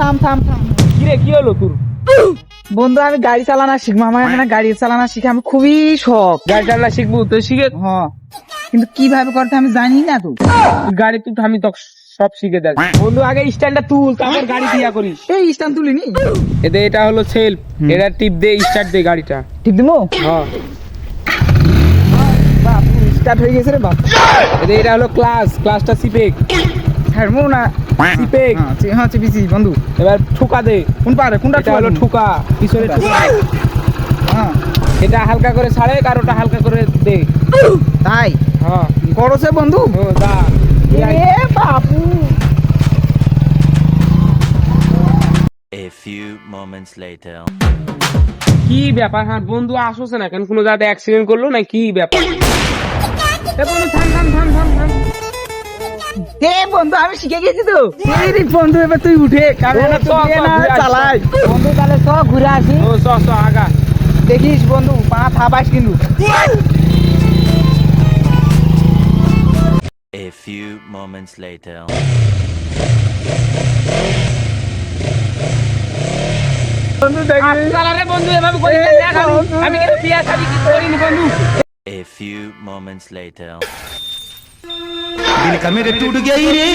থাম থাম কি রে কি হলো তোর? বন্ধু আমি গাড়ি চালানো শিখব আমার এখানে গাড়ি চালানো শিখে আমি খুবই শখ। গাড়ি চালা শিখব তো শিখে হ। কিন্তু কীভাবে করতে আমি জানি না তো। গাড়ি তুই আমি তো সব শিখে দেখ বন্ধু আগে স্ট্যান্ডটা তুল তারপর গাড়ি দিয়া করিস। এই স্টান তুলিনি? এতে এটা হলো সেলফ এটা টিপ দে স্টার্ট দে গাড়িটা। ঠিক দিমো হ্যাঁ বাপ স্টার্ট হয়ে গেছে রে বাপ। এতে এটা হলো ক্লাস ক্লাসটা সিপেক ছাড়বো না সিপেক হ্যাঁ হ্যাঁ চিপিছি বন্ধু। এবার ঠুকা দে। কোন পারে কোনটা হলো ঠুকা পিছনে ঠুকা। হ্যাঁ। এটা হালকা করে ছাড়ে আর ওটা হালকা করে দে। তাই? হ্যাঁ। করছে বন্ধু? ও দা এ বাপু। A few moments later. কি ব্যাপার? হ্যাঁ বন্ধু আসছে না কেন? কোনো জায়গায় অ্যাক্সিডেন্ট করল না কি ব্যাপার? হে বন্ধু আমি শিখে গেছি তো। এই বন্ধু এবার তুই উঠে। কারণ চ, চ। চালাই। বন্ধু তাহলে চ ঘুরে আসি। ও স স আগা। দেখিস বন্ধু পা থাবাস কিন্তু। A few moments later. বন্ধু দেখিস চালারে বন্ধু এভাবে করি না, আমি। আমি কিন্তু বিয়া শাদি করিনি বন্ধু। A few moments later. దీనికి అమ్మే రెట్టి ఉడిగాయి రే